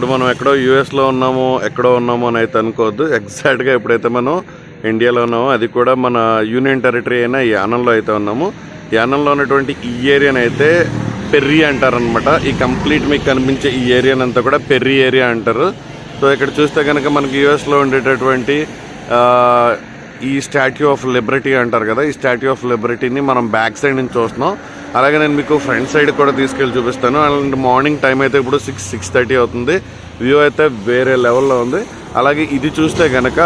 ఇప్పుడు మనం ఎక్కడో యూఎస్లో ఉన్నామో ఎక్కడో ఉన్నామో అని అయితే అనుకోవద్దు. ఎగ్జాక్ట్గా ఎప్పుడైతే మనం ఇండియాలో ఉన్నామో అది కూడా మన యూనియన్ టెరిటరీ అయిన యానంలో అయితే ఉన్నాము. యానంలో ఉన్నటువంటి ఈ ఏరియాని అయితే పెర్రీ అంటారనమాట ఈ కంప్లీట్ మీకు కనిపించే ఈ ఏరియానంతా కూడా పెర్రీ ఏరియా అంటారు. సో ఇక్కడ చూస్తే కనుక మనకి యూఎస్లో ఉండేటటువంటి ఈ స్టాట్యూ ఆఫ్ లిబర్టీ అంటారు కదా ఈ స్టాట్యూ ఆఫ్ లిబర్టీని మనం బ్యాక్ సైడ్ నుంచి చూస్తున్నాం. అలాగే నేను మీకు ఫ్రంట్ సైడ్ కూడా తీసుకెళ్ళి చూపిస్తాను. అండ్ మార్నింగ్ టైం అయితే ఇప్పుడు సిక్స్ సిక్స్ థర్టీ అవుతుంది. వ్యూ అయితే వేరే లెవెల్లో ఉంది. అలాగే ఇది చూస్తే కనుక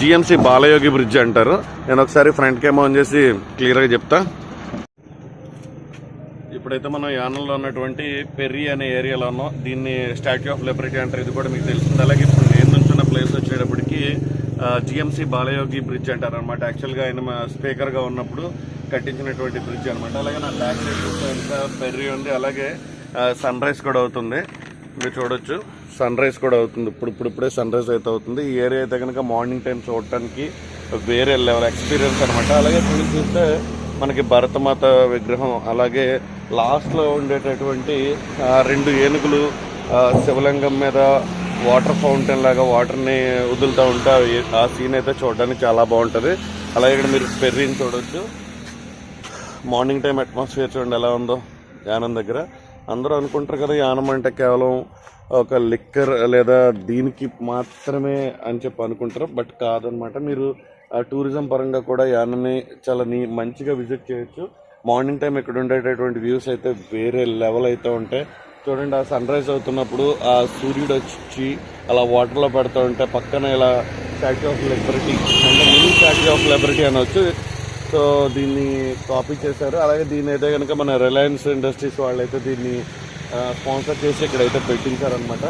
జిఎంసి బాలయోగి బ్రిడ్జ్ అంటారు. నేను ఒకసారి ఫ్రంట్ కెమ్ ఆన్ చేసి క్లియర్గా చెప్తా. ఇప్పుడైతే మనం యానంలో ఉన్నటువంటి పెర్రీ అనే ఏరియాలో ఉన్నాం. దీన్ని స్టాట్యూ ఆఫ్ లిబర్టీ అంటారు. ఇది కూడా మీకు తెలిసింది. అలాగే ఇప్పుడు నేను నుంచున్న ప్లేస్ వచ్చేటప్పటికి జిఎంసి బాలయోగి బ్రిడ్జ్ అంటారు అనమాట యాక్చువల్గా ఆయన మా స్పీకర్గా ఉన్నప్పుడు కట్టించినటువంటి బ్రిడ్జ్ అనమాట అలాగే నా బ్యాక్ సైడ్ చూస్తే ఎంత పెర్రీ ఉంది అలాగే సన్ రైజ్ కూడా అవుతుంది. మీరు చూడొచ్చు. సన్ రైజ్ కూడా అవుతుంది. ఇప్పుడు ఇప్పుడు ఇప్పుడే సన్ రైజ్ అయితే అవుతుంది. ఈ ఏరియా అయితే కనుక మార్నింగ్ టైం చూడటానికి వేరే లెవెల్ ఎక్స్పీరియన్స్ అనమాట అలాగే ఇప్పుడు చూస్తే మనకి భరతమాత విగ్రహం అలాగే లాస్ట్లో ఉండేటటువంటి రెండు ఏనుగులు శివలింగం మీద వాటర్ ఫౌంటైన్ లాగా వాటర్ని వదులుతూ ఉంటే ఆ- ఆ సీన్ అయితే చూడడానికి చాలా బాగుంటుంది. అలాగే ఇక్కడ మీరు పెర్రీని చూడొచ్చు. మార్నింగ్ టైం అట్మాస్ఫియర్ చూడండి ఎలా ఉందో యానం దగ్గర. అందరూ అనుకుంటారు కదా యానం అంటే కేవలం ఒక లిక్కర్ లేదా దీనికి మాత్రమే అని చెప్పి అనుకుంటారు. బట్ కాదనమాట. మీరు ఆ టూరిజం పరంగా కూడా యానాన్ని చాలా నీ మంచిగా విజిట్ చేయొచ్చు. మార్నింగ్ టైం ఇక్కడ ఉండేటటువంటి వ్యూస్ అయితే వేరే లెవెల్ అయితే ఉంటాయి. చూడండి ఆ సన్ రైజ్ అవుతున్నప్పుడు ఆ సూర్యుడు వచ్చి అలా వాటర్లో పెడుతూ ఉంటే పక్కన ఇలా స్టాచ్యూ ఆఫ్ లిబర్టీ అంటే మినీ స్టాచ్యూ ఆఫ్ లిబర్టీ అనొచ్చు సో దీన్ని కాపీ చేశారు. అలాగే దీని అయితే కనుక మన రిలయన్స్ ఇండస్ట్రీస్ వాళ్ళైతే దీన్ని స్పాన్సర్ చేసి ఇక్కడైతే పెట్టించారనమాట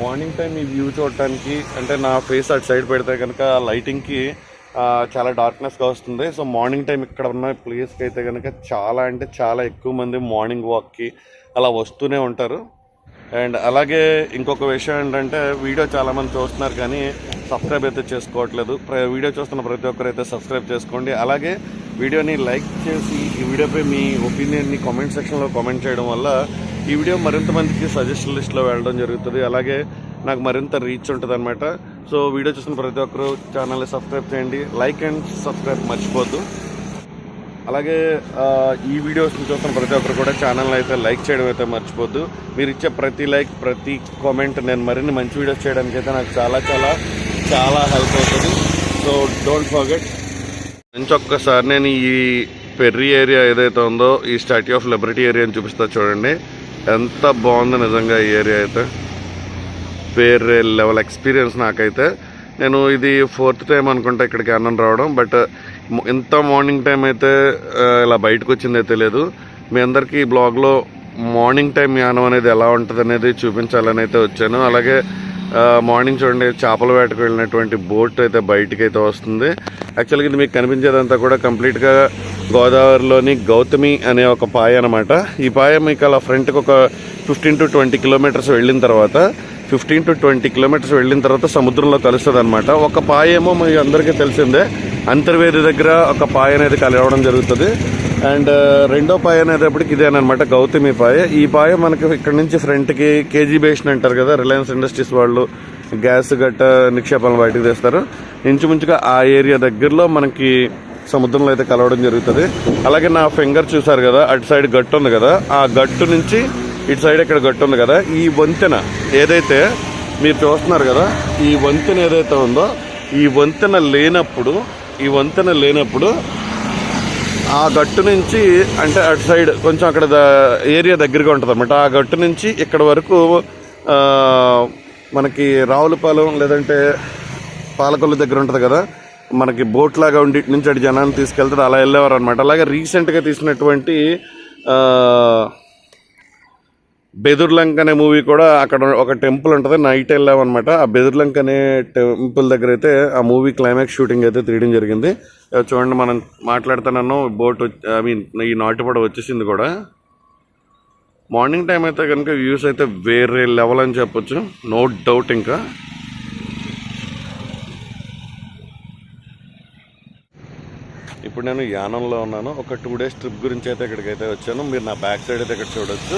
మార్నింగ్ టైం ఈ వ్యూ చూడటానికి అంటే నా ఫేస్ అటు సైడ్ పెడితే కనుక లైటింగ్కి చాలా డార్క్నెస్గా వస్తుంది. సో మార్నింగ్ టైం ఇక్కడ ఉన్న ప్లేస్కి అయితే కనుక చాలా అంటే చాలా ఎక్కువ మంది మార్నింగ్ వాక్కి అలా వస్తూనే ఉంటారు. అండ్ అలాగే ఇంకొక విషయం ఏంటంటే వీడియో చాలామంది చూస్తున్నారు కానీ సబ్స్క్రైబ్ అయితే చేసుకోవట్లేదు. ప్ర- వీడియో చూస్తున్న ప్రతి ఒక్కరు అయితే సబ్స్క్రైబ్ చేసుకోండి. అలాగే వీడియోని లైక్ చేసి ఈ వీడియోపై మీ ఒపీనియన్ని కామెంట్ సెక్షన్లో కామెంట్ చేయడం వల్ల ఈ వీడియో మరింత మందికి సజెషన్ లిస్ట్లో వెళ్ళడం జరుగుతుంది. అలాగే నాకు మరింత రీచ్ ఉంటుంది అనమాట సో వీడియో చూసిన ప్రతి ఒక్కరు ఛానల్ని సబ్స్క్రైబ్ చేయండి. లైక్ అండ్ సబ్స్క్రైబ్ మర్చిపోద్దు. అలాగే ఈ వీడియోస్ చూస్తున్న ప్రతి ఒక్కరు కూడా ఛానల్ అయితే లైక్ చేయడం అయితే మర్చిపోద్దు. మీరు ఇచ్చే ప్రతి లైక్ ప్రతి కామెంట్ నేను మరిన్ని మంచి వీడియోస్ చేయడానికి అయితే నాకు చాలా చాలా చాలా హెల్ప్ అవుతుంది. So don't forget. ఇంకొకసారి నేను ఈ పెర్రీ ఏరియా ఏదైతే ఉందో ఈ స్టాట్యూ ఆఫ్ లిబర్టీ ఏరియాని చూపిస్తా చూడండి. ఎంత బాగుందో నిజంగా ఈ ఏరియా అయితే. వేరే లెవెల్ ఎక్స్పీరియన్స్ నాకైతే. నేను ఇది ఫోర్త్ టైం అనుకుంటా ఇక్కడికి అన్నం రావడం బట్ ఇంత మార్నింగ్ టైం అయితే ఇలా బయటకు వచ్చింది అయితే లేదు. మీ అందరికీ ఈ బ్లాగ్లో మార్నింగ్ టైం యానం అనేది ఎలా ఉంటుంది అనేది చూపించాలని అయితే వచ్చాను. అలాగే మార్నింగ్ చూడండి చేపల వేటకు వెళ్ళినటువంటి బోట్ అయితే బయటికి అయితే వస్తుంది యాక్చువల్గా ఇది మీకు కనిపించేదంతా కూడా కంప్లీట్గా గోదావరిలోని గౌతమి అనే ఒక పాయ అనమాట ఈ పాయ మీకు అలా ఫ్రంట్కి ఒక ఫిఫ్టీన్ టు ట్వంటీ కిలోమీటర్స్ వెళ్ళిన తర్వాత ఫిఫ్టీన్ టు ట్వంటీ కిలోమీటర్స్ వెళ్ళిన తర్వాత సముద్రంలో కలుస్తుంది అనమాట ఒక పాయ ఏమో మీ అందరికీ తెలిసిందే. అంతర్వేది దగ్గర ఒక పాయ అనేది కలవడం జరుగుతుంది. అండ్ రెండో పాయ అనేటప్పటికి ఇదేనమాట గౌతమి పాయ. ఈ పాయ మనకి ఇక్కడ నుంచి ఫ్రంట్కి కేజీ బేషన్ అంటారు కదా రిలయన్స్ ఇండస్ట్రీస్ వాళ్ళు గ్యాస్ గట్ట నిక్షేపాలను బయటకు తెస్తారు. ఇంచుమించుగా ఆ ఏరియా దగ్గరలో మనకి సముద్రంలో అయితే కలవడం జరుగుతుంది. అలాగే నా ఫింగర్ చూసారు కదా అటు సైడ్ గట్టు ఉంది కదా ఆ గట్టు నుంచి ఇటు సైడ్ ఇక్కడ గట్టు ఉంది కదా ఈ వంతెన ఏదైతే మీరు చూస్తున్నారు కదా ఈ వంతెన ఏదైతే ఉందో ఈ వంతెన లేనప్పుడు ఈ వంతెన లేనప్పుడు ఆ గట్టు నుంచి అంటే అటు సైడ్ కొంచెం అక్కడ ద- ఏరియా దగ్గరగా ఉంటుంది అనమాట ఆ గట్టు నుంచి ఇక్కడ వరకు మనకి రావులపాలెం లేదంటే పాలకొల్లు దగ్గర ఉంటుంది కదా మనకి బోట్ లాగా ఉండి నుంచి అటు జనాన్ని తీసుకెళ్తారు అలా వెళ్ళేవారు అనమాట అలాగే రీసెంట్గా తీసినటువంటి బెదుర్లంక అనే మూవీ కూడా అక్కడ ఒక టెంపుల్ ఉంటుంది నైట్ వెళ్ళామన్నమాట. ఆ బెదుర్లంక అనే టెంపుల్ దగ్గర అయితే ఆ మూవీ క్లైమాక్స్ షూటింగ్ అయితే తీయడం జరిగింది. చూడండి మనం మాట్లాడుతున్నాను బోట్ ఐ మీన్ ఈ నాటుపడ వచ్చేసింది కూడా. మార్నింగ్ టైం అయితే కనుక వ్యూస్ అయితే వేరే లెవెల్ అని చెప్పొచ్చు. నో డౌట్ ఇంకా. ఇప్పుడు నేను యానంలో ఉన్నాను. ఒక టూ డేస్ ట్రిప్ గురించి అయితే ఇక్కడికి అయితే వచ్చాను. మీరు నా బ్యాక్ సైడ్ అయితే ఇక్కడ చూడొచ్చు.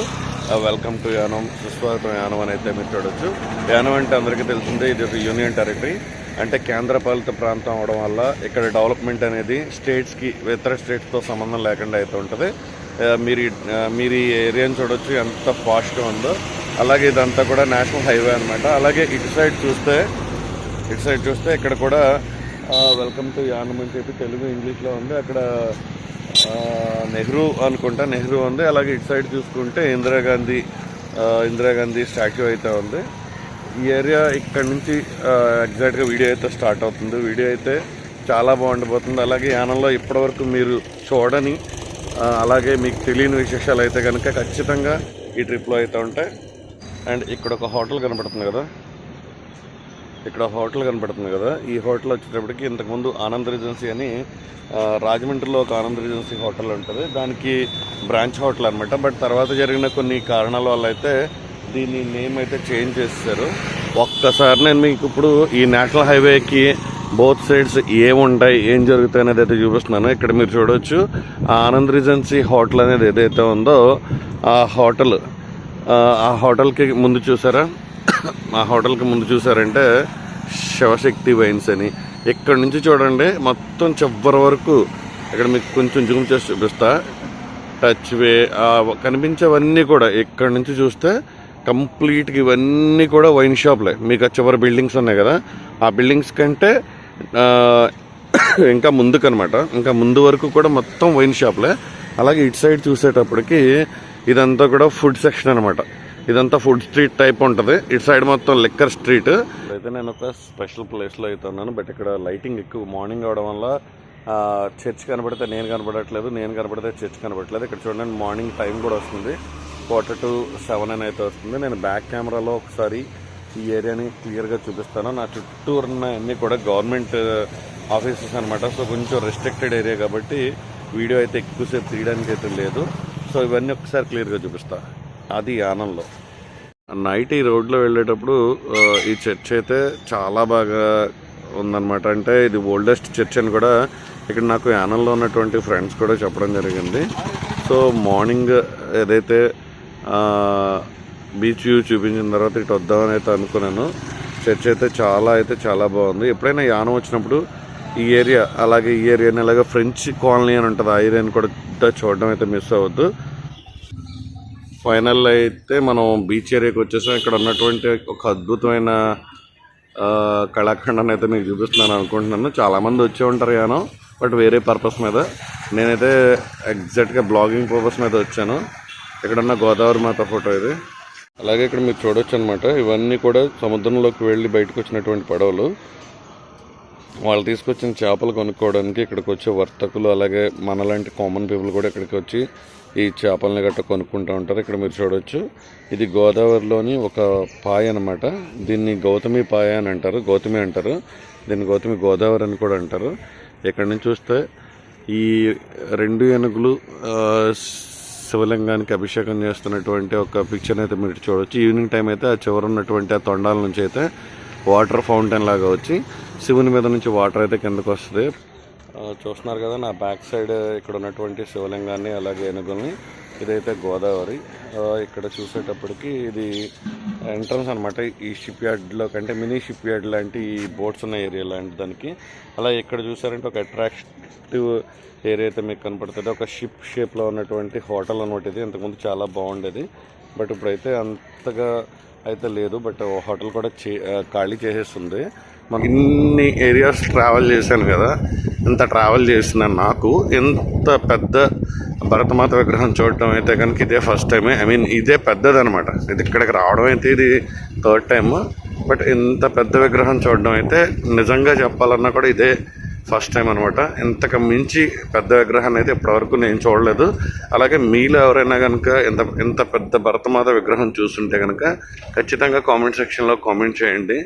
వెల్కమ్ టు యానం సుస్వాగతం యానం అని అయితే మీరు చూడొచ్చు. యానం అంటే అందరికీ తెలిసిందే ఇది ఒక యూనియన్ టెరిటరీ అంటే కేంద్రపాలిత ప్రాంతం అవడం వల్ల ఇక్కడ డెవలప్మెంట్ అనేది స్టేట్స్కి ఇతర స్టేట్స్తో సంబంధం లేకుండా అయితే ఉంటుంది. మీరు మీరు ఈ ఏరియాని చూడొచ్చు ఎంత ఫాస్ట్గా ఉందో. అలాగే ఇదంతా కూడా నేషనల్ హైవే అనమాట అలాగే ఇటు సైడ్ చూస్తే ఇటు సైడ్ చూస్తే ఇక్కడ కూడా వెల్కమ్ టు యానం అని చెప్పి తెలుగు ఇంగ్లీష్లో ఉంది. అక్కడ నెహ్రూ అనుకుంటా నెహ్రూ ఉంది. అలాగే ఇటు సైడ్ చూసుకుంటే ఇందిరాగాంధీ ఇందిరాగాంధీ స్టాచ్యూ అయితే ఉంది. ఈ ఏరియా ఇక్కడ నుంచి ఎగ్జాక్ట్గా వీడియో అయితే స్టార్ట్ అవుతుంది. వీడియో అయితే చాలా బాగుండిపోతుంది. అలాగే యానంలో ఇప్పటివరకు మీరు చూడని అలాగే మీకు తెలియని విశేషాలు అయితే కనుక ఖచ్చితంగా ఈ ట్రిప్లో అయితే ఉంటాయి. అండ్ ఇక్కడ ఒక హోటల్ కనబడుతుంది కదా? ఇక్కడ హోటల్ కనబడుతుంది కదా. ఈ హోటల్ వచ్చేటప్పటికి ఇంతకుముందు ఆనంద్ రిజెన్సీ అని రాజమండ్రిలో ఒక ఆనంద్ రిజెన్సీ హోటల్ ఉంటుంది. దానికి బ్రాంచ్ హోటల్ అనమాట బట్ తర్వాత జరిగిన కొన్ని కారణాల వల్ల అయితే దీని నేమ్ అయితే చేంజ్ చేశారు ఒక్కసారి నేను మీకు ఇప్పుడు ఈ నేషనల్ హైవేకి బోత్ సైడ్స్ ఏముంటాయి ఏం జరుగుతాయి అనేది అయితే చూపిస్తున్నాను. ఇక్కడ మీరు చూడవచ్చు ఆ ఆనంద్ రిజెన్సీ హోటల్ అనేది ఏదైతే ఉందో ఆ హోటల్ ఆ హోటల్కి ముందు చూసారా? మా హోటల్కి ముందు చూసారంటే శివశక్తి వైన్స్ అని. ఇక్కడ నుంచి చూడండి మొత్తం చివరి వరకు. ఇక్కడ మీకు కొంచెం జూమ్ చేసి చూపిస్తా. టచ్ వే కనిపించేవన్నీ కూడా ఇక్కడ నుంచి చూస్తే కంప్లీట్గా ఇవన్నీ కూడా వైన్ షాప్లే. మీకు చివరి బిల్డింగ్స్ ఉన్నాయి కదా ఆ బిల్డింగ్స్ కంటే ఇంకా ముందుకు అనమాట ఇంకా ముందు వరకు కూడా మొత్తం వైన్ షాప్లే. అలాగే ఇటు సైడ్ చూసేటప్పటికి ఇదంతా కూడా ఫుడ్ సెక్షన్ అనమాట ఇదంతా ఫుడ్ స్ట్రీట్ టైప్ ఉంటుంది. ఇటు సైడ్ మొత్తం లిక్కర్ స్ట్రీట్ అయితే నేను ఒక స్పెషల్ ప్లేస్లో అయితే ఉన్నాను. బట్ ఇక్కడ లైటింగ్ ఎక్కువ మార్నింగ్ అవడం వల్ల చర్చ్ కనబడితే నేను కనబడట్లేదు నేను కనబడితే చర్చ్ కనబడట్లేదు. ఇక్కడ చూడండి మార్నింగ్ టైం కూడా వస్తుంది. క్వార్టర్ టు సెవెన్ అని అయితే వస్తుంది. నేను బ్యాక్ కెమెరాలో ఒకసారి ఈ ఏరియాని క్లియర్గా చూపిస్తాను. నా చుట్టూ ఉన్న కూడా గవర్నమెంట్ ఆఫీసెస్ అనమాట సో కొంచెం రెస్ట్రిక్టెడ్ ఏరియా కాబట్టి వీడియో అయితే ఎక్కువసేపు తీయడానికి అయితే లేదు. సో ఇవన్నీ ఒకసారి క్లియర్గా చూపిస్తాను అది యానంలో. నైట్ ఈ రోడ్లో వెళ్ళేటప్పుడు ఈ చర్చ్ అయితే చాలా బాగా ఉందన్నమాట. అంటే ఇది ఓల్డెస్ట్ చర్చ్ అని కూడా ఇక్కడ నాకు యానంలో ఉన్నటువంటి ఫ్రెండ్స్ కూడా చెప్పడం జరిగింది. సో మార్నింగ్ ఏదైతే బీచ్ వ్యూ చూపించిన తర్వాత ఇటు వద్దామని అయితే అనుకున్నాను. చర్చ్ అయితే చాలా అయితే చాలా బాగుంది. ఎప్పుడైనా యానం వచ్చినప్పుడు ఈ ఏరియా అలాగే ఈ ఏరియాని అలాగే ఫ్రెంచ్ కాలనీ అని ఉంటుంది ఆ ఏరియాని కూడా చూడడం అయితే మిస్ అవ్వద్దు. ఫైనల్ అయితే మనం బీచ్ ఏరియాకి వచ్చేసాం. ఇక్కడ ఉన్నటువంటి ఒక అద్భుతమైన కళాఖండాన్ని అయితే మీకు చూపిస్తున్నాను అనుకుంటున్నాను. చాలామంది వచ్చే ఉంటారు యానో బట్ వేరే పర్పస్ మీద. నేనైతే ఎగ్జాక్ట్గా బ్లాగింగ్ పర్పస్ మీద వచ్చాను. ఇక్కడ ఉన్న గోదావరి మాత ఫోటో ఇది. అలాగే ఇక్కడ మీరు చూడొచ్చు అనమాట ఇవన్నీ కూడా సముద్రంలోకి వెళ్ళి బయటకు వచ్చినటువంటి పడవలు. వాళ్ళు తీసుకొచ్చిన చేపలు కొనుక్కోవడానికి ఇక్కడికి వచ్చే వర్తకులు అలాగే మనలాంటి కామన్ పీపుల్ కూడా ఇక్కడికి వచ్చి ఈ చేపలని గట్ట కొనుక్కుంటూ ఉంటారు. ఇక్కడ మీరు చూడవచ్చు ఇది గోదావరిలోని ఒక పాయ అనమాట దీన్ని గౌతమి పాయ అని అంటారు. గౌతమి అంటారు. దీన్ని గౌతమి గోదావరి అని కూడా అంటారు. ఇక్కడ నుంచి చూస్తే ఈ రెండు ఏనుగులు శివలింగానికి అభిషేకం చేస్తున్నటువంటి ఒక పిక్చర్ అయితే మీరు చూడొచ్చు. ఈవినింగ్ టైం అయితే ఆ చివర ఉన్నటువంటి ఆ తొండాల నుంచి అయితే వాటర్ ఫౌంటైన్ లాగా వచ్చి శివుని మీద నుంచి వాటర్ అయితే కిందకు వస్తుంది. చూస్తున్నారు కదా నా బ్యాక్ సైడ్ ఇక్కడ ఉన్నటువంటి శివలింగాన్ని అలాగే ఏనుగుల్ని ఇదైతే గోదావరి. ఇక్కడ చూసేటప్పటికి ఇది ఎంట్రన్స్ అనమాట ఈ షిప్ యార్డ్లో కంటే మినీ షిప్ యార్డ్ లాంటి ఈ బోట్స్ ఉన్న ఏరియా లాంటి దానికి. అలా ఇక్కడ చూసారంటే ఒక అట్రాక్టివ్ ఏరియా అయితే మీకు కనపడుతుంది. ఒక షిప్ షేప్లో ఉన్నటువంటి హోటల్ అనమాట ఇది. ఇంతకుముందు చాలా బాగుండేది. బట్ ఇప్పుడైతే అంతగా అయితే లేదు బట్ హోటల్ కూడా చే- ఖాళీ చేసేస్తుంది. మనం ఇన్ని ఏరియాస్ ట్రావెల్ చేశాను కదా ఇంత ట్రావెల్ చేసిన నాకు ఇంత పెద్ద భరతమాత విగ్రహం చూడటం అయితే కనుక ఇదే ఫస్ట్ టైమే ఐ మీన్ ఇదే పెద్దదనమాట ఇది ఇక్కడికి రావడం అయితే ఇది థర్డ్ టైం బట్ ఇంత పెద్ద విగ్రహం చూడడం అయితే నిజంగా చెప్పాలన్నా కూడా ఇదే ఫస్ట్ టైం అనమాట ఇంతకు మించి పెద్ద విగ్రహాన్ని అయితే ఇప్పటివరకు నేను చూడలేదు. అలాగే మీలో ఎవరైనా కనుక ఇంత ఇంత పెద్ద భరతమాత విగ్రహం చూస్తుంటే కనుక ఖచ్చితంగా కామెంట్ సెక్షన్లో కామెంట్ చేయండి.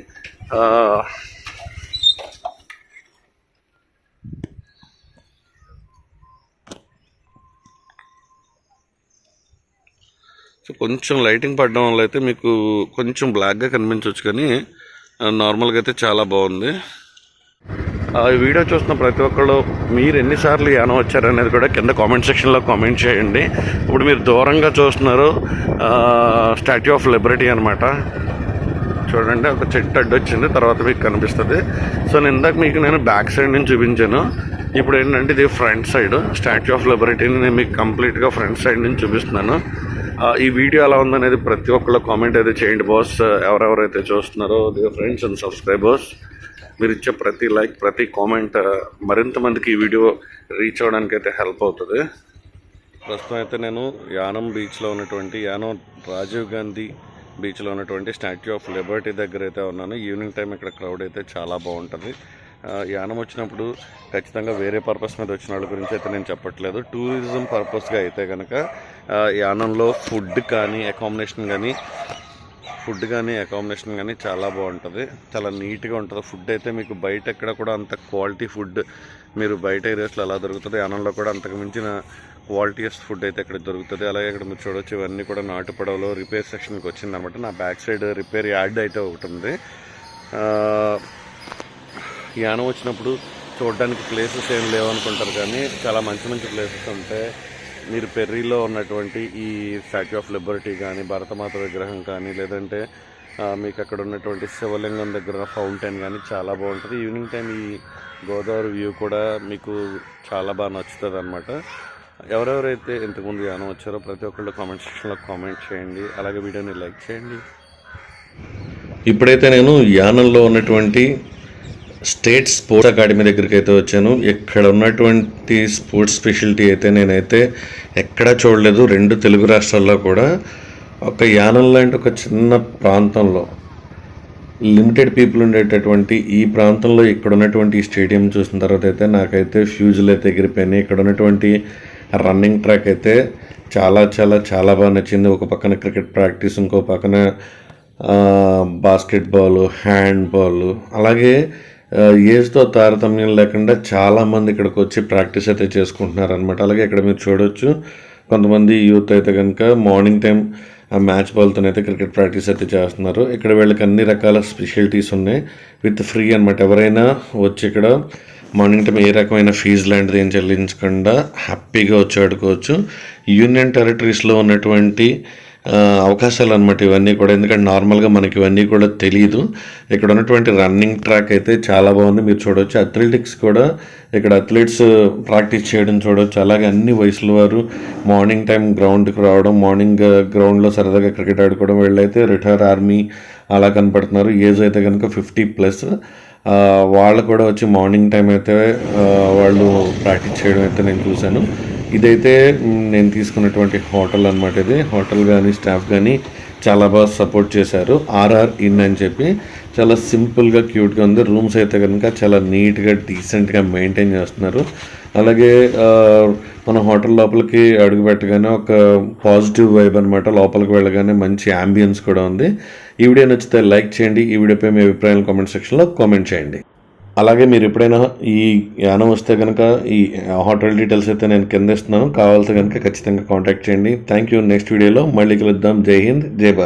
సో కొంచెం లైటింగ్ పడడం వల్ల అయితే మీకు కొంచెం బ్లాక్గా కనిపించవచ్చు కానీ నార్మల్గా అయితే చాలా బాగుంది. ఈ వీడియో చూస్తున్న ప్రతి ఒక్కళ్ళు మీరు ఎన్నిసార్లు యానం వచ్చారనేది కూడా కింద కామెంట్ సెక్షన్లో కామెంట్ చేయండి. ఇప్పుడు మీరు దూరంగా చూస్తున్నారు స్టాచ్యూ ఆఫ్ లిబర్టీ అనమాట చూడండి ఒక చెట్టు అడ్డు వచ్చింది తర్వాత మీకు కనిపిస్తుంది. సో నేను ఇందాక మీకు నేను బ్యాక్ సైడ్ నుంచి చూపించాను. ఇప్పుడు ఏంటంటే ఇది ఫ్రంట్ సైడ్ స్టాచ్యూ ఆఫ్ లిబర్టీని నేను మీకు కంప్లీట్గా ఫ్రంట్ సైడ్ నుంచి చూపిస్తున్నాను. ఈ వీడియో ఎలా ఉందనేది ప్రతి ఒక్కళ్ళు కామెంట్ అయితే చేయండి బాస్ ఎవరెవరైతే చూస్తున్నారో ఫ్రెండ్స్ అండ్ సబ్స్క్రైబర్స్ మీరు ఇచ్చే ప్రతి లైక్ ప్రతి కామెంట్ మరింత మందికి ఈ వీడియో రీచ్ అవ్వడానికి అయితే హెల్ప్ అవుతుంది. ప్రస్తుతం అయితే నేను యానం బీచ్లో ఉన్నటువంటి యానం రాజీవ్ గాంధీ బీచ్లో ఉన్నటువంటి స్టాచ్యూ ఆఫ్ లిబర్టీ దగ్గర అయితే ఉన్నాను. ఈవినింగ్ టైం ఇక్కడ క్రౌడ్ అయితే చాలా బాగుంటుంది. యానం వచ్చినప్పుడు ఖచ్చితంగా వేరే పర్పస్ మీద వచ్చిన వాళ్ళ గురించి అయితే నేను చెప్పట్లేదు. టూరిజం పర్పస్గా అయితే కనుక యానంలో ఫుడ్ కానీ అకామిడేషన్ కానీ ఫుడ్ కానీ అకామిడేషన్ కానీ చాలా బాగుంటుంది. చాలా నీట్గా ఉంటుంది. ఫుడ్ అయితే మీకు బయట ఎక్కడ కూడా అంత క్వాలిటీ ఫుడ్ మీరు బయట ఏరియాస్లో ఎలా దొరుకుతుంది అన్నంలో కూడా అంతకు మించిన క్వాలిటీయస్ ఫుడ్ అయితే ఇక్కడ దొరుకుతుంది. అలాగే ఇక్కడ మీరు చూడవచ్చు ఇవన్నీ కూడా నాటు పడవలో రిపేర్ సెక్షన్కి వచ్చింది అనమాట నా బ్యాక్ సైడ్ రిపేర్ యాడ్ అయితే ఒకటి ఉంది. యానం వచ్చినప్పుడు చూడడానికి ప్లేసెస్ ఏం లేవనుకుంటారు కానీ చాలా మంచి మంచి ప్లేసెస్ ఉంటాయి. మీరు పెర్రీలో ఉన్నటువంటి ఈ స్టాచ్యూ ఆఫ్ లిబర్టీ కానీ భరతమాత విగ్రహం కానీ లేదంటే మీకు అక్కడ ఉన్నటువంటి శివలింగం దగ్గర ఫౌంటైన్ కానీ చాలా బాగుంటుంది. ఈవినింగ్ టైం ఈ గోదావరి వ్యూ కూడా మీకు చాలా బాగా నచ్చుతుంది అనమాట ఎవరెవరైతే ఇంతకుముందు యానం వచ్చారో ప్రతి ఒక్కళ్ళు కామెంట్ సెక్షన్లో కామెంట్ చేయండి. అలాగే వీడియోని లైక్ చేయండి. ఇప్పుడైతే నేను యానంలో ఉన్నటువంటి స్టేట్ స్పోర్ట్స్ అకాడమీ దగ్గరికి అయితే వచ్చాను. ఇక్కడ ఉన్నటువంటి స్పోర్ట్స్ స్పెషాలిటీ అయితే నేనైతే ఎక్కడా చూడలేదు. రెండు తెలుగు రాష్ట్రాల్లో కూడా. ఒక యానం లాంటి ఒక చిన్న ప్రాంతంలో లిమిటెడ్ పీపుల్ ఉండేటటువంటి ఈ ప్రాంతంలో ఇక్కడ ఉన్నటువంటి స్టేడియం చూసిన తర్వాత అయితే నాకైతే ఫ్యూజులు అయితే ఎగిరిపోయినాయి. ఇక్కడ ఉన్నటువంటి రన్నింగ్ ట్రాక్ అయితే చాలా చాలా చాలా బాగా నచ్చింది. ఒక పక్కన క్రికెట్ ప్రాక్టీస్ ఇంకో పక్కన బాస్కెట్బాల్ హ్యాండ్బాల్ అలాగే ఏజ్తో తారతమ్యం లేకుండా చాలామంది ఇక్కడికి వచ్చి ప్రాక్టీస్ అయితే చేసుకుంటున్నారు అనమాట అలాగే ఇక్కడ మీరు చూడొచ్చు కొంతమంది యూత్ అయితే కనుక మార్నింగ్ టైం ఆ మ్యాచ్ బాల్తో అయితే క్రికెట్ ప్రాక్టీస్ అయితే చేస్తున్నారు. ఇక్కడ వీళ్ళకి అన్ని రకాల స్పెషాలిటీస్ ఉన్నాయి. విత్ ఫ్రీ అనమాట ఎవరైనా వచ్చి ఇక్కడ మార్నింగ్ టైం ఏ రకమైన ఫీజు లాంటిది ఏం చెల్లించకుండా హ్యాపీగా వచ్చి ఆడుకోవచ్చు. యూనియన్ టెరిటరీస్లో ఉన్నటువంటి అవకాశాలు అనమాట ఇవన్నీ కూడా. ఎందుకంటే నార్మల్గా మనకి ఇవన్నీ కూడా తెలియదు ఇక్కడ ఉన్నటువంటి రన్నింగ్ ట్రాక్ అయితే చాలా బాగుంది. మీరు చూడవచ్చు అథ్లెటిక్స్ కూడా ఇక్కడ అథ్లెట్స్ ప్రాక్టీస్ చేయడం చూడవచ్చు అలాగే అన్ని వయసుల వారు మార్నింగ్ టైం గ్రౌండ్కి రావడం మార్నింగ్ గ్రౌండ్లో సరదాగా క్రికెట్ ఆడుకోవడం వీళ్ళైతే రిటైర్ ఆర్మీ అలా కనపడుతున్నారు. ఏజ్ అయితే కనుక ఫిఫ్టీ ప్లస్. వాళ్ళు కూడా వచ్చి మార్నింగ్ టైం అయితే వాళ్ళు ప్రాక్టీస్ చేయడం అయితే నేను చూశాను. ఇదైతే నేను తీసుకున్నటువంటి హోటల్ అనమాట ఇది. హోటల్ కానీ స్టాఫ్ కానీ చాలా బాగా సపోర్ట్ చేశారు. ఆర్ఆర్ ఇన్ అని చెప్పి చాలా సింపుల్గా క్యూట్గా ఉంది. రూమ్స్ అయితే కనుక చాలా నీట్గా డీసెంట్గా మెయింటైన్ చేస్తున్నారు. అలాగే మన హోటల్ లోపలికి అడుగు పెట్టగానే ఒక పాజిటివ్ వైబ్ అనమాట లోపలికి వెళ్ళగానే మంచి యాంబియన్స్ కూడా ఉంది. ఈ వీడియో నచ్చితే లైక్ చేయండి. ఈ వీడియోపై మీ అభిప్రాయాలు కామెంట్ సెక్షన్లో కామెంట్ చేయండి. అలాగే మీరు ఎప్పుడైనా ఈ యానం వస్తే కనుక ఈ హోటల్ డీటెయిల్స్ అయితే నేను కింద ఇస్తున్నాను. కావాల్సి కనుక ఖచ్చితంగా కాంటాక్ట్ చేయండి. థ్యాంక్ యూ నెక్స్ట్ వీడియోలో మళ్ళీ కలుద్దాం. జై హింద్. జై భారత్.